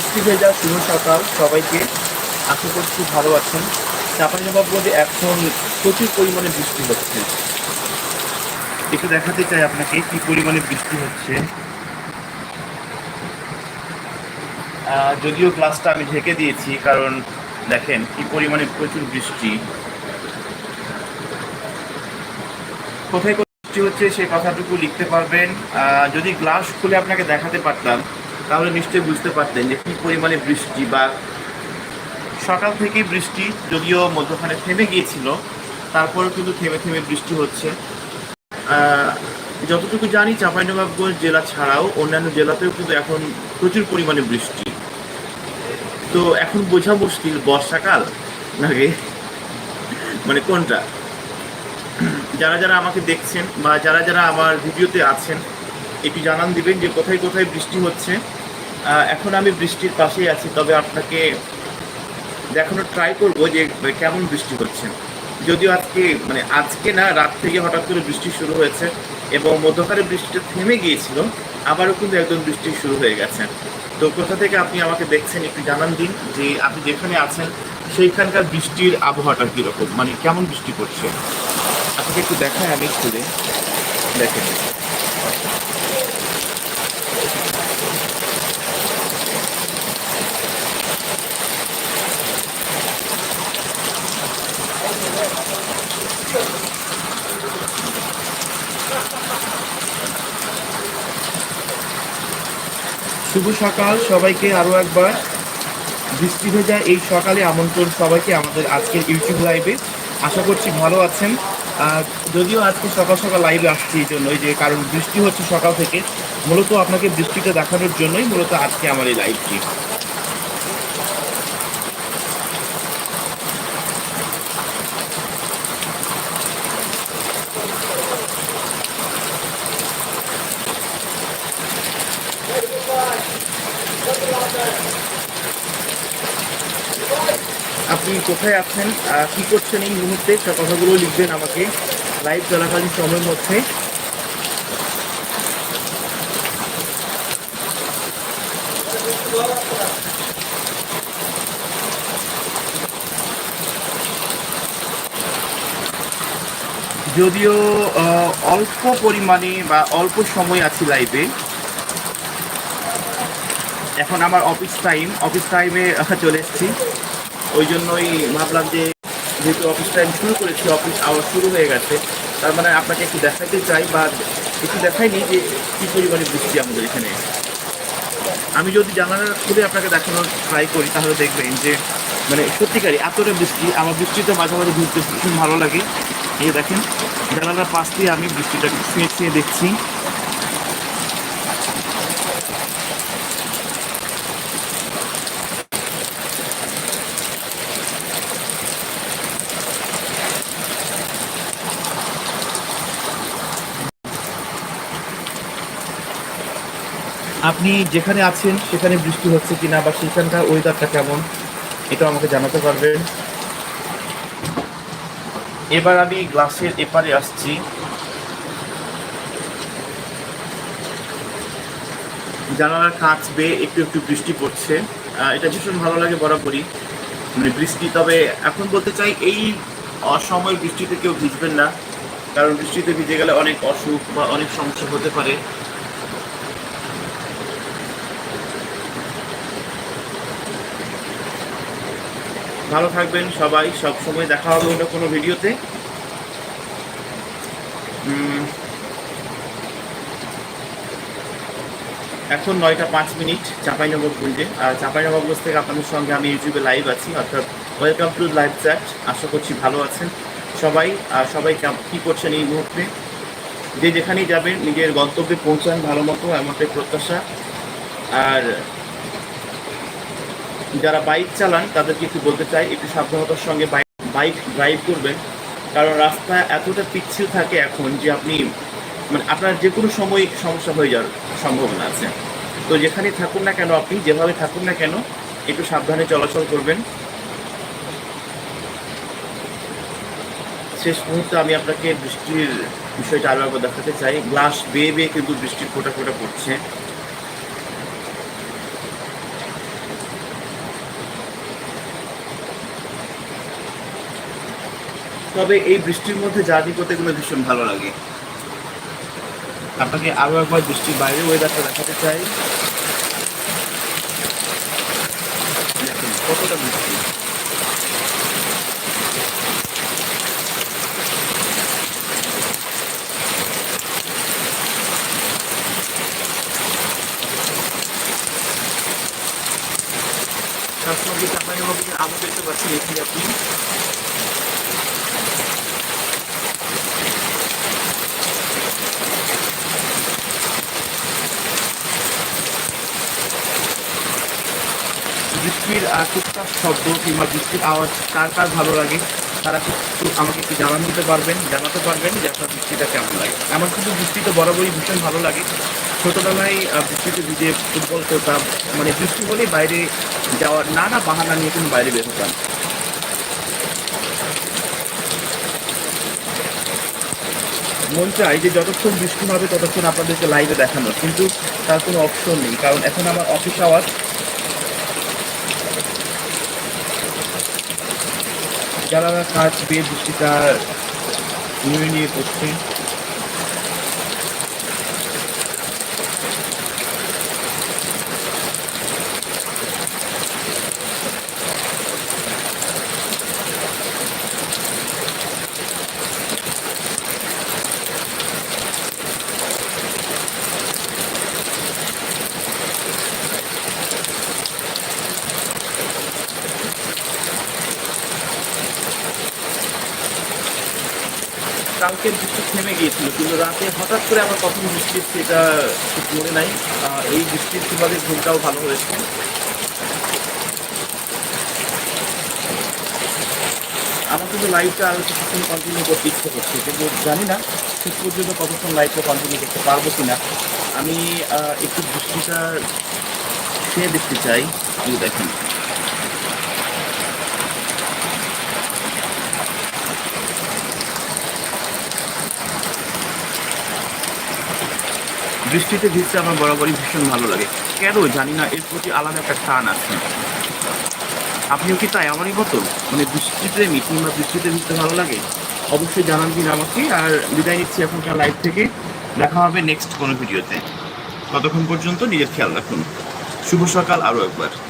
বৃষ্টি ভেজা শুভ সকাল সবাইকে। আশা করছি ভালো আছেন। চাপাইনবাবগঞ্জে এখন প্রচুর পরিমাণে বৃষ্টি হচ্ছে। একটু দেখাতে চাই আপনাকে কি পরিমাণে বৃষ্টি হচ্ছে। যদিও গ্লাসটা আমি ঢেকে দিয়েছি, কারণ দেখেন কি পরিমাণে প্রচুর বৃষ্টি। কোথায় বৃষ্টি হচ্ছে সেই কথাটুকু লিখতে পারবেন। যদি গ্লাস খুলে আপনাকে দেখাতে পারতাম তাহলে নিশ্চয়ই বুঝতে পারতেন যে কী পরিমাণে বৃষ্টি বা সকাল থেকেই বৃষ্টি যদিও মধ্যখানে থেমে গিয়েছিল, তারপরেও কিন্তু থেমে থেমে বৃষ্টি হচ্ছে। যতটুকু জানি চাঁপাইনবাবগঞ্জ জেলা ছাড়াও অন্যান্য জেলাতেও কিন্তু এখন প্রচুর পরিমাণে বৃষ্টি। তো এখন বোঝা মুশকিল, বর্ষাকাল নাকি? মানে কোনটা? যারা যারা আমাকে দেখছেন বা যারা যারা আমার ভিডিওতে আছেন, একটু জানান দিবেন যে কোথায় কোথায় বৃষ্টি হচ্ছে। এখন আমি বৃষ্টির পাশেই আছি, তবে আপনাকে দেখানোর ট্রাই করব যে কেমন বৃষ্টি হচ্ছে। যদিও আজকে মানে আজকে না, রাত থেকে হঠাৎ করে বৃষ্টি শুরু হয়েছে এবং মধ্যকারে বৃষ্টিটা থেমে গিয়েছিল, আবারও কিন্তু একদম বৃষ্টি শুরু হয়ে গেছে। তো কোথা থেকে আপনি আমাকে দেখছেন একটু জানান দিন, যে আপনি যেখানে আছেন, সেইখানকার বৃষ্টির আবহাওয়াটা কীরকম? মানে কেমন বৃষ্টি পড়ছে? আপনাকে একটু দেখায় আমি খুলে। দেখেন। শুভ সকাল, সবাইকে আরও একবার। বৃষ্টি ভেজা এই সকালে আমন্ত্রণ সবাইকে আমাদের আজকের ইউটিউব লাইভে আশা করছি ভালো আছেন। যদিও আজকে সকাল সকাল লাইভে আসছি এই জন্যই যে, কারণ বৃষ্টি হচ্ছে সকাল থেকে। মূলত আপনাকে বৃষ্টিটা দেখানোর জন্যই মূলত আজকে আমার এই লাইভটি আপনি কোথায় আছেন? কি করছেন এই মুহূর্তে? সে কথাগুলো লিখবেন আমাকে লাইভ চলাকালীন সময়ের মধ্যে। যদিও অল্প পরিমাণে বা অল্প সময় আছি লাইভে এখন আমার অফিস টাইম অফিস টাইমে চলে এসেছি। ওই জন্যই ভাবলাম যে, যেহেতু অফিস টাইম শুরু করেছি অফিস আওয়ার শুরু হয়ে গেছে, তার মানে আপনাকে একটু দেখাতে চাই বা একটু দেখাইনি যে, কী পরিমাণে বৃষ্টি আমাদের এখানে। আমি যদি জানালা খুলে আপনাকে দেখানোর ট্রাই করি, তাহলে দেখবেন যে মানে সত্যিকারই এতটা বৃষ্টি, আমার বৃষ্টিতে মাঝে মাঝে ঘুরতে ভীষণ ভালো লাগে। এই দেখেন, জানালার পাশ দিয়ে আমি বৃষ্টিটাকে ছুঁয়ে ছুঁয়ে দেখছি। আপনি যেখানে আছেন, সেখানে বৃষ্টি হচ্ছে কিনা বা সেখানকার ওয়েদারটা কেমন এটা আমাকে জানাতে পারবেন। এবার আমি গ্লাসের এপারে আসছি। জানালার কাঁচ বেয়ে একটু একটু বৃষ্টি পড়ছে। এটা ভীষণ ভালো লাগে বরাবরই। মানে বৃষ্টি, তবে এখন বলতে চাই, এই অসময় বৃষ্টিতে কেউ ভিজবেন না। কারণ বৃষ্টিতে ভিজে গেলে অনেক অসুখ বা অনেক সমস্যা হতে পারে। ভালো থাকবেন সবাই, সব সময় দেখা হবে অন্য কোনো ভিডিওতে। এখন নয়টা পাঁচ মিনিট চাঁপাইনবাবগঞ্জে আর চাঁপাইনবাবগঞ্জ থেকে আপনাদের সঙ্গে আমি ইউটিউবে লাইভ আছি, অর্থাৎ ওয়েলকাম টু লাইভ চ্যাট আশা করছি ভালো আছেন সবাই। আর সবাই কী করছেন এই মুহূর্তে? যে যেখানেই যাবেন, নিজের গন্তব্যে পৌঁছান ভালো মতো এমনটাই প্রত্যাশা। আর যারা বাইক চালান, তাদেরকে একটু বলতে চাই, একটু সাবধানতার সঙ্গে বাইক ড্রাইভ করবেন। কারণ রাস্তা এতটা পিচ্ছিল থাকে এখন যে আপনি মানে আপনার যে কোনো সময় সমস্যা হয়ে যাওয়ার সম্ভাবনা আছে। তো যেখানে থাকুন না কেন আপনি, যেভাবে থাকুন না কেন, একটু সাবধানে চলাচল করবেন। শেষ মুহূর্তে আমি আপনাকে বৃষ্টির বিষয়টা আরও একবার দেখাতে চাই। গ্লাস বেয়ে বেয়ে কিন্তু বৃষ্টির ফোটা ফোটা পড়ছে। তবে এই বৃষ্টির মধ্যে জার্নি করতে গেলে ভীষণ ভালো লাগে। আপনাকে আরও একবার বৃষ্টির বাইরে ওয়েদারটা দেখাতে চাই। কতটা বৃষ্টি। সঙ্গে চাপাইনবাবুকে দেখতে পাচ্ছেন এখানে আপনি বৃষ্টির টুকটাক শব্দ কিংবা বৃষ্টির আওয়াজ কার কার ভালো লাগে, তারা কিন্তু আমাকে একটু জানান দিতে পারবেন, জানাতে পারবেন যে আপনার বৃষ্টিটা কেমন লাগে। আমার কিন্তু বৃষ্টি তো বরাবরই ভীষণ ভালো লাগে। ছোটোবেলায় বৃষ্টিতে ভিজে ফুটবল খেলতাম মানে বৃষ্টি হলেই বাইরে যাওয়ার নানা বাহানা নিয়ে কিন্তু বাইরে বের হতাম। মন চাই যে যতক্ষণ বৃষ্টি হবে ততক্ষণ আপনাদেরকে লাইভে দেখানো, কিন্তু তার কোনো অপশন নেই, কারণ এখন আমার অফিস আওয়াজ যারা কাজ পেয়ে বৃষ্টিটা নিয়ে নিয়ে করছে কালকে বৃষ্টি থেমে গিয়েছিল, কিন্তু রাতে হঠাৎ করে আমার কখন বৃষ্টি এটা ঠিক মনে নাই। এই বৃষ্টির সুবাদে ঘুমটাও ভালো হয়েছে। আমার কিন্তু লাইভটা আরও কিছুক্ষণ কন্টিনিউ করতে ইচ্ছে করছে, কিন্তু জানি না শেষ পর্যন্ত কতক্ষণ লাইভটা কন্টিনিউ করতে পারব কিনা। আমি একটু বৃষ্টিটা খেয়ে দেখতে চাই। দেখেন। বৃষ্টিতে ভিজতে আমার বরাবরই ভীষণ ভালো লাগে। কেন জানি না, এর প্রতি আলাদা একটা টান আছে। আপনিও কি তাই আমারই মতো? মানে বৃষ্টিতে মিটিং বা বৃষ্টিতে ভিজতে ভালো লাগে? অবশ্যই জানান দিন আমাকে, আর বিদায় নিচ্ছি এখনকার লাইভ থেকে। দেখা হবে নেক্সট কোনো ভিডিওতে। ততক্ষণ পর্যন্ত নিজের খেয়াল রাখুন। শুভ সকাল আরও একবার।